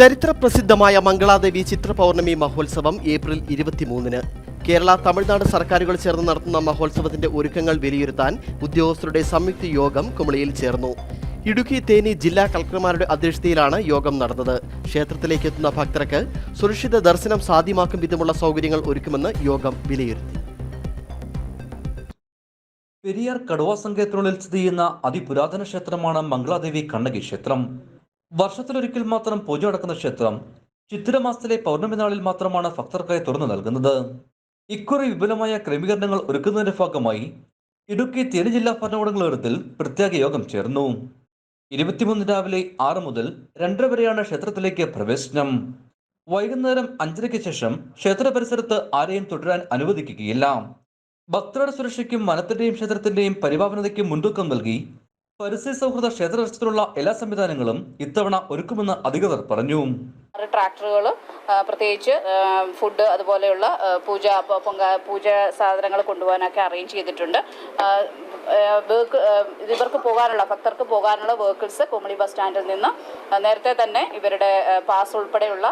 ചരിത്ര പ്രസിദ്ധമായ മംഗളാദേവി ചിത്ര പൗർണമി മഹോത്സവം ഏപ്രിൽ ഇരുപത്തിമൂന്നിന്. കേരള തമിഴ്നാട് സർക്കാരുകൾ ചേർന്ന് നടത്തുന്ന മഹോത്സവത്തിന്റെ ഒരുക്കങ്ങൾ വിലയിരുത്താൻ ഉദ്യോഗസ്ഥരുടെ സംയുക്ത യോഗം കുമളിയിൽ ചേർന്നു. ഇടുക്കി തേനി ജില്ലാ കളക്ടർമാരുടെ അധ്യക്ഷതയിലാണ് യോഗം നടന്നത്. ക്ഷേത്രത്തിലേക്ക് എത്തുന്ന ഭക്തർക്ക് സുരക്ഷിത ദർശനം സാധ്യമാക്കും വിധമുള്ള സൗകര്യങ്ങൾ ഒരുക്കുമെന്ന് യോഗം വിലയിരുത്തി. പെരിയാർ കടുവ സ്ഥിതി ചെയ്യുന്ന അതിപുരാതന ക്ഷേത്രമാണ് മംഗളാദേവി കണ്ണകി ക്ഷേത്രം. വർഷത്തിലൊരിക്കൽ മാത്രം പൂജ നടക്കുന്ന ക്ഷേത്രം ചിത്തിരമാസത്തിലെ പൗർണമി നാളിൽ മാത്രമാണ് ഭക്തർക്കായി തുറന്നു നൽകുന്നത്. ഇക്കുറി വിപുലമായ ക്രമീകരണങ്ങൾ ഒരുക്കുന്നതിന്റെ ഭാഗമായി ഇടുക്കി തേനി ജില്ലാ നേതൃത്വത്തിൽ പ്രത്യേക യോഗം ചേർന്നു. ഇരുപത്തിമൂന്ന് രാവിലെ ആറ് മുതൽ രണ്ടര വരെയാണ് ക്ഷേത്രത്തിലേക്ക് പ്രവേശനം. വൈകുന്നേരം അഞ്ചരയ്ക്ക് ശേഷം ക്ഷേത്ര പരിസരത്ത് ആരെയും തുടരാൻ അനുവദിക്കുകയില്ല. ഭക്തരുടെ സുരക്ഷയ്ക്കും വനത്തിന്റെയും ക്ഷേത്രത്തിന്റെയും പരിപാവനതയ്ക്കും മുൻതൂക്കം നൽകി പരിസ്ഥിതി സൗഹൃദ ക്ഷേത്ര ദർശനത്തിനുള്ള എല്ലാ സംവിധാനങ്ങളും ഇത്തവണ ഒരുക്കുമെന്ന് അധികൃതർ പറഞ്ഞു. ട്രാക്ടറുകൾ പ്രത്യേകിച്ച് ഫുഡ് അതുപോലെയുള്ള പൂജ പൊങ്ക പൂജ സാധനങ്ങൾ കൊണ്ടുപോകാനൊക്കെ അറേഞ്ച് ചെയ്തിട്ടുണ്ട്. വേക്ക് ഇവർക്ക് പോകാനുള്ള ഭക്തർക്ക് പോകാനുള്ള വെഹിക്കിൾസ് കുമളി ബസ് സ്റ്റാൻഡിൽ നിന്ന് നേരത്തെ തന്നെ ഇവരുടെ പാസ് ഉൾപ്പെടെയുള്ള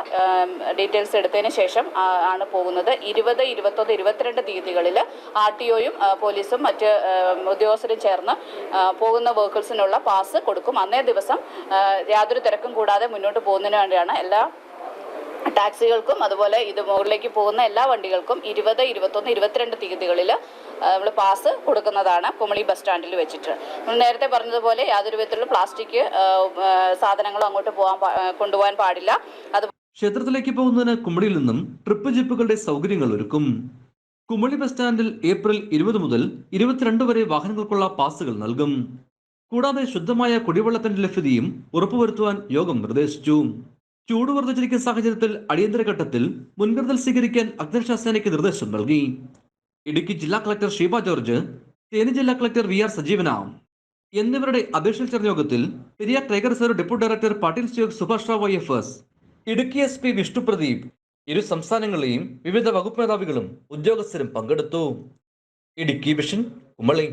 ഡീറ്റെയിൽസ് എടുത്തതിന് ശേഷം ആണ് പോകുന്നത്. ഇരുപത് ഇരുപത്തൊന്ന് ഇരുപത്തിരണ്ട് തീയതികളിൽ ആർ ടി ഒയും പോലീസും മറ്റ് ഉദ്യോഗസ്ഥരും ചേർന്ന് പോകുന്ന വെഹിക്കിൾസിനുള്ള പാസ് കൊടുക്കും. അന്നേ ദിവസം യാതൊരു തിരക്കും കൂടാതെ മുന്നോട്ട് പോകുന്നതിന് വേണ്ടിയാണ് എല്ലാ ടാക്സികൾക്കും അതുപോലെ ഇത് മുകളിലേക്ക് പോകുന്ന എല്ലാ വണ്ടികൾക്കും ഇരുപത് ഇരുപത്തൊന്ന് ഇരുപത്തിരണ്ട് തീയതികളിൽ നമ്മൾ പാസ് കൊടുക്കുന്നതാണ് കുമളി ബസ് സ്റ്റാൻഡിൽ വെച്ചിട്ട്. നേരത്തെ പറഞ്ഞതുപോലെ യാതൊരു വിധത്തിലുള്ള പ്ലാസ്റ്റിക് സാധനങ്ങളും അങ്ങോട്ട് പോകാൻ കൊണ്ടുപോകാൻ പാടില്ല. അത് ക്ഷേത്രത്തിലേക്ക് പോകുന്നതിന് കുമളിയിൽ നിന്നും ട്രിപ്പ് ജിപ്പുകളുടെ സൗകര്യങ്ങൾ ഒരുക്കും. കുമളി ബസ് സ്റ്റാൻഡിൽ ഏപ്രിൽ ഇരുപത് മുതൽ ഇരുപത്തിരണ്ട് വരെ വാഹനങ്ങൾക്കുള്ള പാസുകൾ നൽകും. കൂടാതെ ശുദ്ധമായ കുടിവെള്ളത്തിന്റെ ലഭ്യതയും ഉറപ്പുവരുത്തുവാൻ യോഗം നിർദ്ദേശിച്ചു. ചൂട് വർദ്ധിച്ചിരിക്കുന്ന സാഹചര്യത്തിൽ അടിയന്തര ഘട്ടത്തിൽ മുൻകരുതൽ സ്വീകരിക്കാൻ അഗ്നിരക്ഷാസേനയ്ക്ക് നിർദ്ദേശം നൽകി. ഇടുക്കി ജില്ലാ കളക്ടർ ഷീബ ജോർജ് തേനി ജില്ലാ കളക്ടർ വി ആർ സജീവന. എന്നിവരുടെ അധ്യക്ഷതയിൽ ചേർന്ന യോഗത്തിൽ Periya tiger reserve deputy director Patil stock Subhash Rao F S Idukki S P Vishnu Pradeep ഇരു സംസ്ഥാനങ്ങളെയും വിവിധ വകുപ്പ് മേധാവികളും ഉദ്യോഗസ്ഥരും പങ്കെടുത്തു. ഇടുക്കി വിഷൻ കുമളി.